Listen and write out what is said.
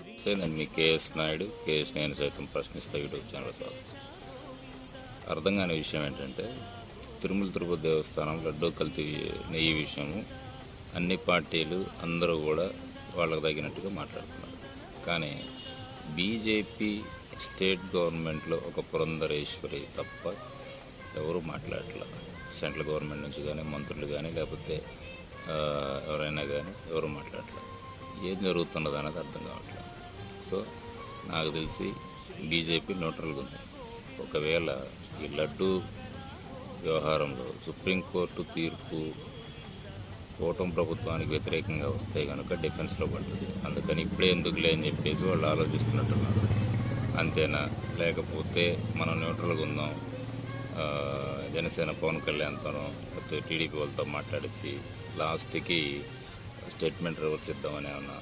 అయితే నేను మీ KS Naidu KS నేను సైతం ప్రశ్నిస్తా యూట్యూబ్ ఛానల్ అర్థం కాని విషయం ఏంటంటే తిరుమల తిరుపతి దేవస్థానం లడ్డూ కల్తీ నెయ్యి విషయము అన్ని పార్టీలు అందరూ కూడా వాళ్ళకు తగినట్టుగా మాట్లాడుతున్నారు. కానీ బీజేపీ స్టేట్ గవర్నమెంట్లో ఒక పురంధరేశ్వరి తప్ప ఎవరు మాట్లాడలేదు సెంట్రల్ గవర్నమెంట్ నుంచి కానీ మంత్రులు కానీ లేకపోతే ఎవరైనా కానీ ఎవరు మాట్లాడలేదు ఏం జరుగుతున్నది అనేది అర్థం కావట్లేదు. సో నాకు తెలిసి బీజేపీ న్యూట్రల్గా ఉంది. ఒకవేళ ఈ లడ్డు వ్యవహారంలో సుప్రీంకోర్టు తీర్పు కూటమి ప్రభుత్వానికి వ్యతిరేకంగా వస్తే కనుక డిఫెన్స్లో పడుతుంది. అందుకని ఇప్పుడే ఎందుకులే అని చెప్పేసి వాళ్ళు ఆలోచిస్తున్నట్టున్నారు. అంతేనా? లేకపోతే మనం న్యూట్రల్గా ఉందాం. జనసేన పవన్ కళ్యాణ్తోనో లేకపోతే టీడీపీ వాళ్ళతో మాట్లాడించి లాస్ట్కి స్టేట్మెంట్ రివర్స్ ఇద్దామని ఏమన్నా